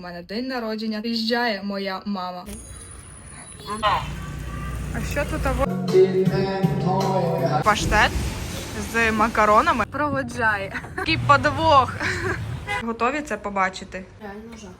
У мене день народження. Приїжджає моя мама. А що тут? Паштет з макаронами проводжає. Такий подвох. Готові це побачити? Реально жах.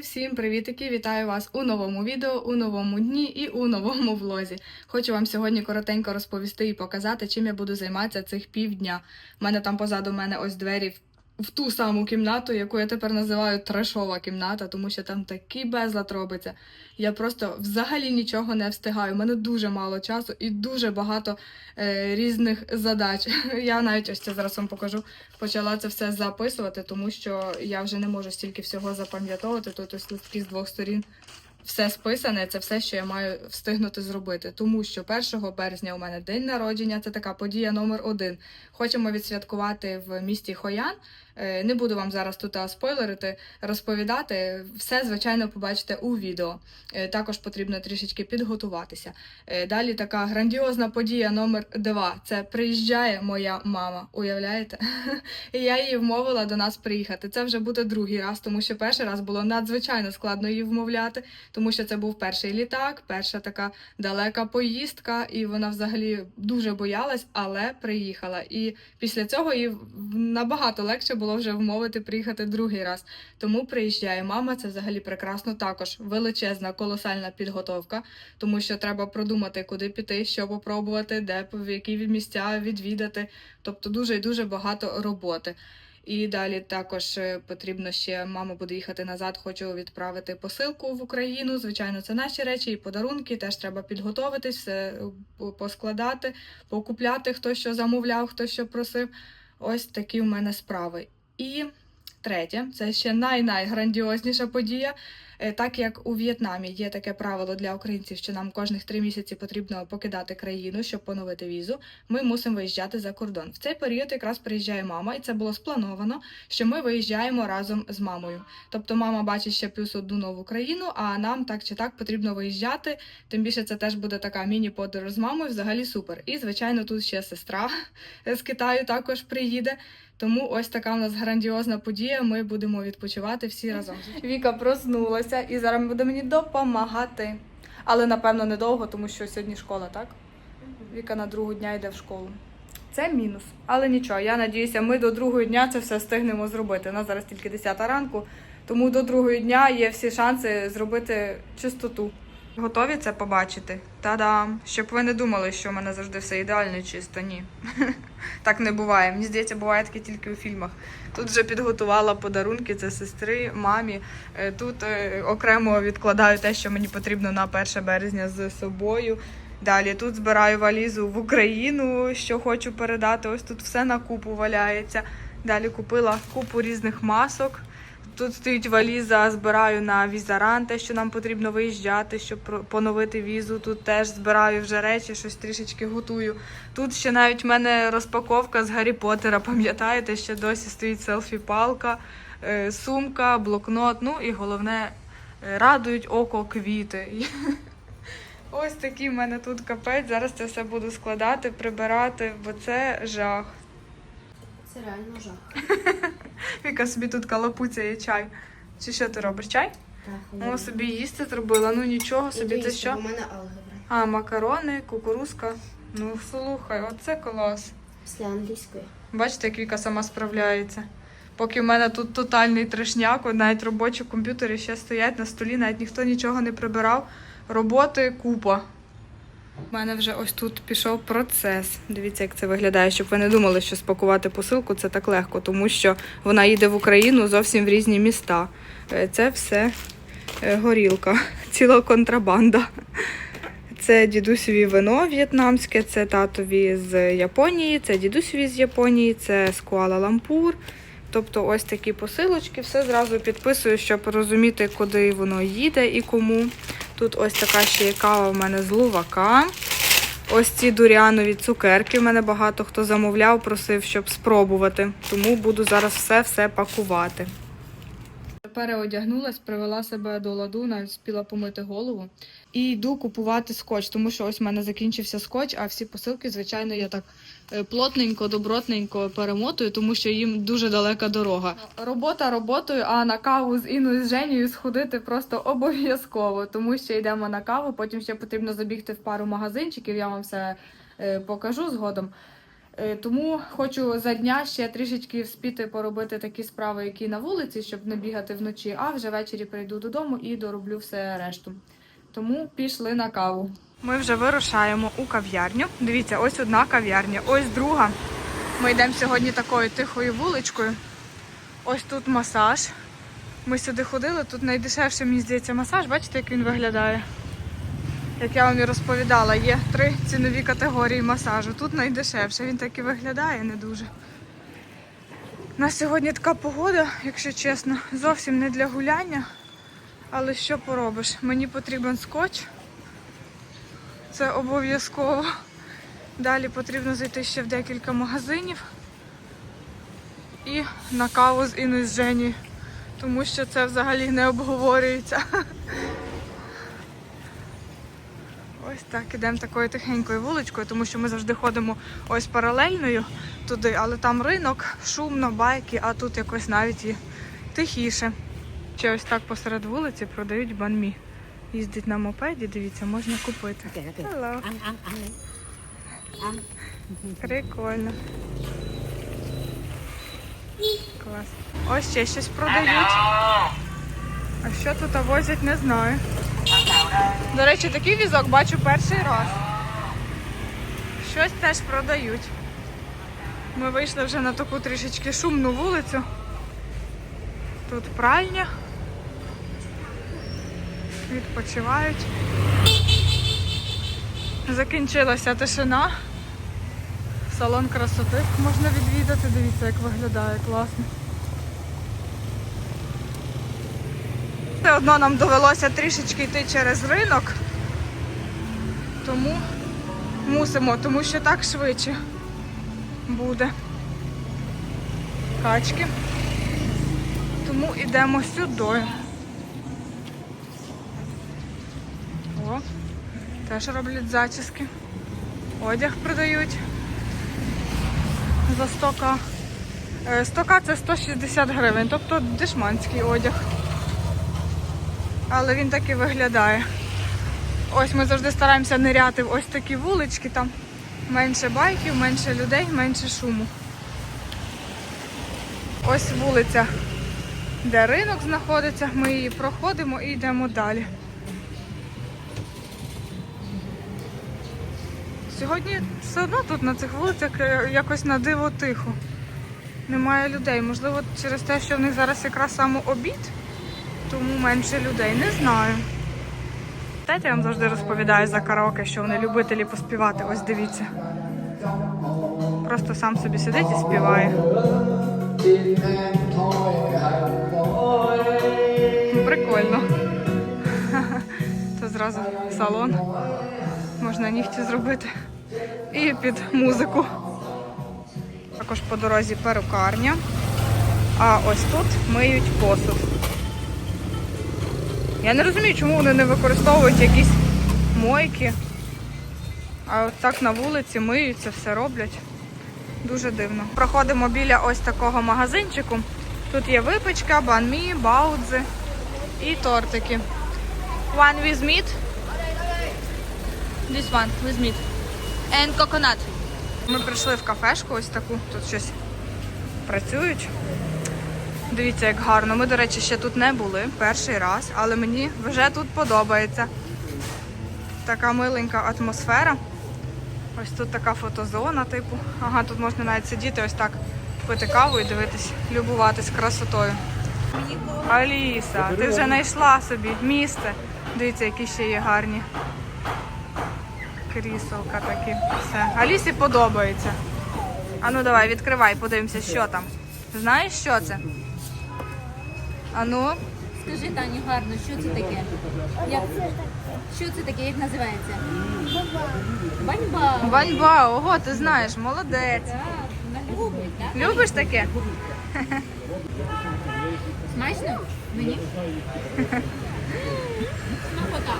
Всім привітики! Вітаю вас у новому відео, у новому дні і у новому влозі. Хочу вам сьогодні коротенько розповісти і показати, чим я буду займатися цих півдня. У мене там позаду мене ось двері в- в ту саму кімнату, яку я тепер називаю трешова кімната, тому що там такий безлад робиться. Я просто взагалі нічого не встигаю. У мене дуже мало часу і дуже багато е, різних задач. Я навіть ось це зараз вам покажу. Почала це все записувати, тому що я вже не можу стільки всього запам'ятовувати. Тут ось листки з двох сторін. Все списане, це все, що я маю встигнути зробити. Тому що 1 березня у мене день народження, це така подія номер один. Хочемо відсвяткувати в місті Хоян. Е, Не буду вам зараз тут спойлерити, розповідати. Все, звичайно, побачите у відео. Е, Також потрібно трішечки підготуватися. Е, Далі така грандіозна подія номер два. Це приїжджає моя мама. Уявляєте? Я її вмовила до нас приїхати. Це вже буде другий раз, тому що перший раз було надзвичайно складно її вмовляти, тому що це був перший літак, перша така далека поїздка, і вона взагалі дуже боялась, але приїхала. І після цього їй набагато легше було вже вмовити приїхати другий раз. Тому приїжджає мама. Це взагалі прекрасно. Також величезна, колосальна підготовка, тому що треба продумати, куди піти, що попробувати, де в які місця відвідати. Тобто дуже і дуже багато роботи. І далі також е, потрібно ще мама буде їхати назад. Хочу відправити посилку в Україну. Звичайно, це наші речі і подарунки. Теж треба підготовитись, все е, поскладати, покупляти, хто що замовляв, хто що просив. Ось такі в мене справи. І третє, це ще най-найграндіозніша подія. Е, Так як у В'єтнамі є таке правило для українців, що нам кожних три місяці потрібно покидати країну, щоб поновити візу, ми мусимо виїжджати за кордон. В цей період якраз приїжджає мама, і це було сплановано, що ми виїжджаємо разом з мамою. Тобто мама бачить ще плюс одну нову країну, а нам так чи так потрібно виїжджати. Тим більше це теж буде така міні-подорож з мамою, взагалі супер. І звичайно, тут ще сестра з Китаю також приїде. Тому ось така у нас грандіозна подія. Ми будемо відпочивати всі разом. Віка проснулася і зараз буде мені допомагати. Але напевно недовго, тому що сьогодні школа, так? Віка на другу дня йде в школу. Це мінус. Але нічого, я надіюся, ми до другого дня це все встигнемо зробити. У нас зараз тільки 10 ранку, тому до другого дня є всі шанси зробити чистоту. Готові це побачити? Та-дам! Щоб ви не думали, що в мене завжди все ідеально чисто. Ні. Так не буває. Мені здається, буває таке тільки у фільмах. Тут вже підготувала подарунки, це сестри, мамі. Е, Тут е, окремо відкладаю те, що мені потрібно на 1 березня з собою. Далі тут збираю валізу в Україну, що хочу передати. Ось тут все на купу валяється. Далі купила купу різних масок. Тут стоїть валіза, збираю на візаран, те, що нам потрібно виїжджати, щоб поновити візу. Тут теж збираю вже речі, щось трішечки готую. Тут ще навіть в мене розпаковка з Гаррі Поттера, пам'ятаєте, ще досі стоїть селфі-палка, е, сумка, блокнот. Ну і головне, е, радують око квіти. Ось такий в мене тут капець. Зараз це все буду складати, прибирати, бо це жах. Це реально жах. Віка собі тут калапуцяє чай. Чи що ти робиш? Чай? Так, О, собі їсти зробила. Ну нічого собі, це що? У мене алгебра. А, макарони, кукурузка. Ну слухай, оце клас. Після англійської. Бачите, як Віка сама справляється. Поки в мене тут тотальний трешняк, навіть робочі комп'ютери ще стоять на столі, навіть ніхто нічого не прибирав. Роботи купа. У мене вже ось тут пішов процес. Дивіться, як це виглядає, щоб ви не думали, що спакувати посилку це так легко, тому що вона їде в Україну зовсім в різні міста. Е, Це все е, горілка, ціла контрабанда. Це дідусеві вино в'єтнамське, це татові з Японії, це дідусеві з Японії, це з Куала-Лампур. Тобто ось такі посилочки, все зразу підписую, щоб розуміти, куди воно їде і кому. Тут ось така ще є кава в мене з лувака. Ось ці дуріанові цукерки. В мене багато хто замовляв, просив, щоб спробувати. Тому буду зараз все-все пакувати. Переодягнулась, привела себе до ладу, навіть спіла помити голову. І йду купувати скотч, тому що ось в мене закінчився скотч, а всі посилки, звичайно, я так е, плотненько, добротненько перемотую, тому що їм дуже далека дорога. Робота роботою, а на каву з Іною з Женєю сходити просто обов'язково, тому що йдемо на каву. Потім ще потрібно забігти в пару магазинчиків. Я вам все е, покажу згодом. Е, Тому хочу за дня ще трішечки вспіти поробити такі справи, які на вулиці, щоб не бігати вночі, а вже ввечері прийду додому і дороблю все решту. Тому пішли на каву. Ми вже вирушаємо у кав'ярню. Дивіться, ось одна кав'ярня, ось друга. Ми йдемо сьогодні такою тихою вуличкою. Ось тут масаж. Ми сюди ходили, тут найдешевше, мені здається, масаж. Бачите, як він виглядає? Як я вам і розповідала, є три цінові категорії масажу. Тут найдешевше, він так і виглядає не дуже. У нас сьогодні така погода, якщо чесно, зовсім не для гуляння. Але що поробиш? Мені потрібен скотч. Це обов'язково. Далі потрібно зайти ще в декілька магазинів і на каву з Іною з Жені, тому що це взагалі не обговорюється. Ось так, ідемо такою тихенькою вуличкою, тому що ми завжди ходимо ось паралельною туди, але там ринок, шумно, байки, а тут якось навіть і тихіше. Ще ось так посеред вулиці продають банмі. Їздить на мопеді, дивіться, можна купити. Hello. Прикольно. Клас. Ось ще щось продають. А що тут возять, не знаю. До речі, такий візок бачу перший раз. Щось теж продають. Ми вийшли вже на таку трішечки шумну вулицю. Тут пральня. Відпочивають. Закінчилася тишина. Салон красоти можна відвідати. Дивіться, як виглядає класно. Все одно нам довелося трішечки йти через ринок. Тому мусимо, тому що так швидше буде. Качки. Тому йдемо сюди. О, теж роблять зачіски. Одяг продають за 100к. Е, 100к це 160 гривень, тобто дешманський одяг. Але він так і виглядає. Ось ми завжди стараємося ниряти в ось такі вулички, там менше байків, менше людей, менше шуму. Ось вулиця, де ринок знаходиться, ми її проходимо і йдемо далі. Сьогодні все одно тут на цих вулицях е, якось на диво тихо. Немає людей. Можливо, через те, що в них зараз якраз саме обід, тому менше людей. Не знаю. Знаєте, я вам завжди розповідаю за караоке, що вони любителі поспівати. Ось дивіться. Просто сам собі сидить і співає. Прикольно. Це зразу салон. Можна нігті зробити. І під музику. Також по дорозі перукарня. А ось тут миють посуд. Я не розумію, чому вони не використовують якісь мойки. А от так на вулиці миються, все роблять. Дуже дивно. Проходимо біля ось такого магазинчику. Тут є випічка, банмі, баудзи і тортики. One with meat. This one with meat. And coconut. Ми прийшли в кафешку ось таку, тут щось працюють. Дивіться, як гарно. Ми, до речі, ще тут не були перший раз, але мені вже тут подобається. Така миленька атмосфера. Ось тут така фотозона, типу. Ага, тут можна навіть сидіти ось так, пити каву і дивитись, любуватись красотою. Аліса, ти вже знайшла собі місце. Дивіться, які ще є гарні. Кріселка такі. Все. Алісі подобається. А ну давай, відкривай, подивимося, що там. Знаєш, що це? А ну, Скажи, Таню, гарно, що це таке? Як... Що це таке, як називається? Баньба. баньба, ого, ти знаєш, молодець. Так, вона любить, так? Любиш таке? Смачно? Мені? Смакота.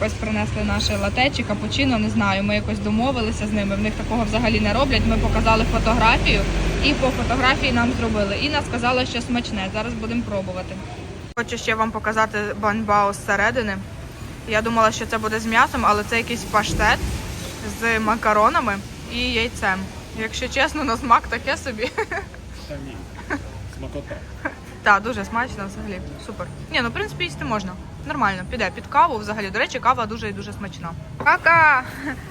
Ось принесли наше лате чи капучино, не знаю. Ми якось домовилися з ними. В них такого взагалі не роблять. Ми показали фотографію і по фотографії нам зробили. Інна сказала, що смачне. Зараз будемо пробувати. Хочу ще вам показати банбао зсередини. Я думала, що це буде з м'ясом, але це якийсь паштет з макаронами і яйцем. Якщо чесно, на смак таке собі. Та ні. Смакота. Так, дуже смачно взагалі. Супер. Ні, ну в принципі їсти можна. Нормально, піде під каву взагалі. До речі, кава дуже і дуже смачна. Пока!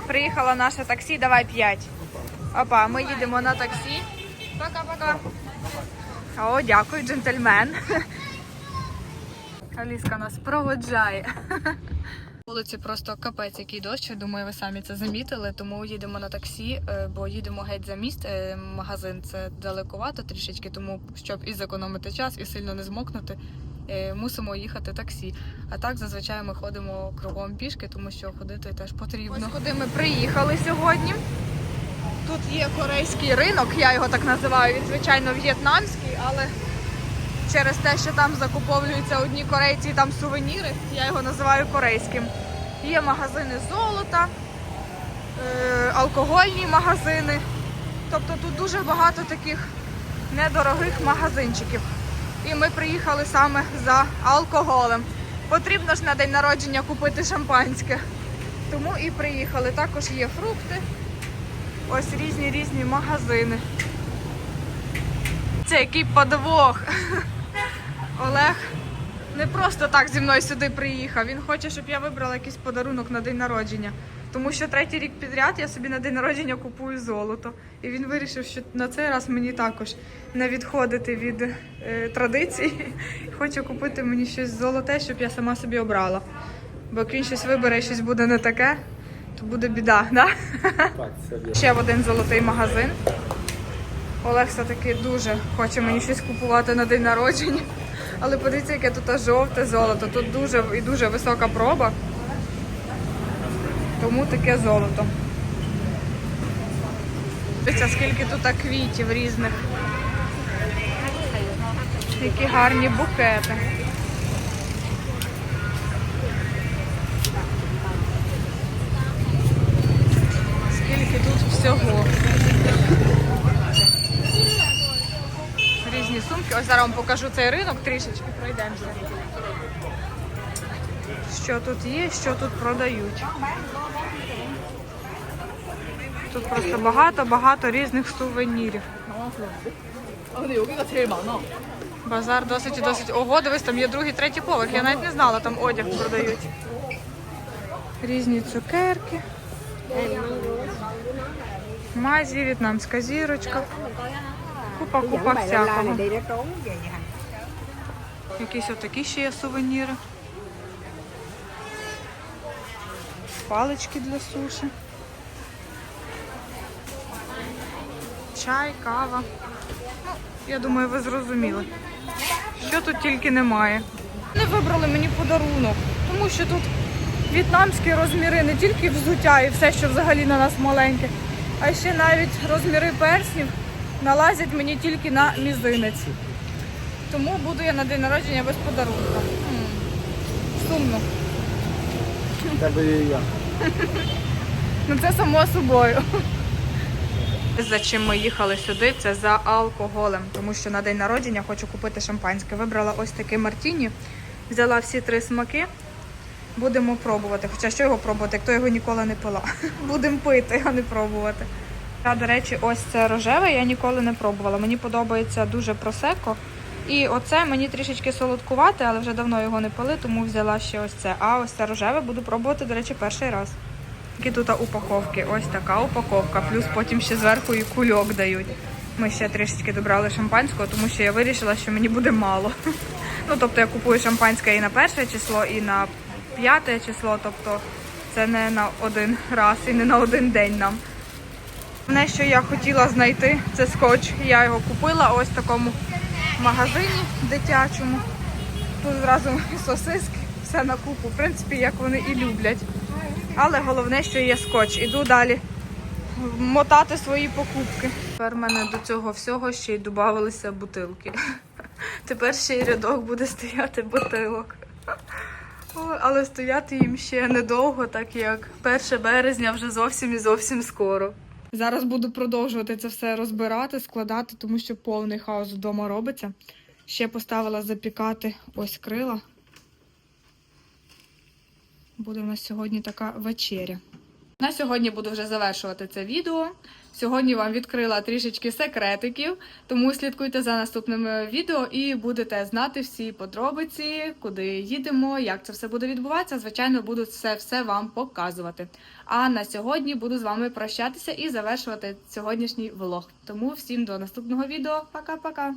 Приїхало наше таксі, давай п'ять. Опа, ми їдемо на таксі. Пока-пока. О, дякую, джентльмен. Аліска нас проводжає. Вулиці просто капець, який дощ. Думаю, ви самі це замітили. Тому їдемо на таксі, е, бо їдемо геть за міст. Е, Магазин це далекувато трішечки, тому щоб і зекономити час, і сильно не змокнути. Е, Мусимо їхати таксі. А так зазвичай ми ходимо кругом пішки, тому що ходити теж потрібно. Ось куди ми приїхали сьогодні. Тут є корейський ринок, я його так називаю. Він звичайно в'єтнамський, але через те, що там закуповуються одні корейці там сувеніри, я його називаю корейським. Є магазини золота, е, алкогольні магазини. Тобто тут дуже багато таких недорогих магазинчиків. І ми приїхали саме за алкоголем. Потрібно ж на день народження купити шампанське. Тому і приїхали. Також є фрукти. Ось різні різні магазини. Це який подвох. Олег не просто так зі мною сюди приїхав. Він хоче, щоб я вибрала якийсь подарунок на день народження. Тому що третій рік підряд я собі на день народження купую золото. І він вирішив, що на цей раз мені також не відходити від е, традицій. Хоче купити мені щось золоте, щоб я сама собі обрала. Бо як він щось вибере і щось буде не таке, то буде біда, да? Так. Ще в один золотий магазин. Олег все-таки дуже хоче мені щось купувати на день народження. Але подивіться, яке тут жовте золото. Тут дуже і дуже висока проба. Тому таке золото. Дивіться, скільки тут квітів різних. Які гарні букети. Скільки тут всього. Різні сумки. Ось зараз вам покажу цей ринок, трішечки пройдемося. Що тут є, що тут продають. Тут просто багато-багато різних сувенірів. Базар досить і досить. Ого, дивись, там є другий, третій поверх. Я навіть не знала, там одяг продають. Різні цукерки. Мазі, в'єтнамська зірочка. Купа, купа всякого. Якісь отакі ще є сувеніри. Палички для суші. Чай, кава. Я думаю, ви зрозуміли. Що тут тільки немає. Не вибрали мені подарунок, тому що тут в'єтнамські розміри, не тільки взуття і все, що взагалі на нас маленьке, а ще навіть розміри перснів налазять мені тільки на мізинець. Тому буду я на день народження без подарунка. Сумно. Тебе і я. Ну це само собою. За чим ми їхали сюди, це за алкоголем, тому що на день народження хочу купити шампанське. Вибрала ось такий мартіні, взяла всі три смаки. Будемо пробувати. Хоча що його пробувати, хто його ніколи не пила. Будемо пити, а не пробувати. А, до речі, ось це рожеве я ніколи не пробувала. Мені подобається дуже просеко. І оце мені трішечки солодкувати, але вже давно його не пили, тому взяла ще ось це. А ось це рожеве буду пробувати, до речі, перший раз. Які тут упаковки. Ось така упаковка. Плюс потім ще зверху і кульок дають. Ми ще трішечки добрали шампанського, тому що я вирішила, що мені буде мало. Ну, тобто я купую шампанське і на перше число, і на п'яте число. Тобто це не на один раз і не на один день нам. Головне, що я хотіла знайти, це скотч. Я його купила ось такому магазині дитячому. Тут зразу сосиски, все на купу. В принципі, як вони і люблять. Але головне, що є скотч. Іду далі мотати свої покупки. Тепер в мене до цього всього ще й додавалися бутилки. Тепер ще й рядок буде стояти бутилок. Але стояти їм ще недовго, так як 1 березня вже зовсім і зовсім скоро. Зараз буду продовжувати це все розбирати, складати, тому що повний хаос вдома робиться. Ще поставила запікати ось крила. Буде в нас сьогодні така вечеря. На сьогодні буду вже завершувати це відео. Сьогодні вам відкрила трішечки секретиків, тому слідкуйте за наступними відео і будете знати всі подробиці, куди їдемо, як це все буде відбуватися. Звичайно, буду це все вам показувати. А на сьогодні буду з вами прощатися і завершувати сьогоднішній влог. Тому всім до наступного відео. Пока-пока!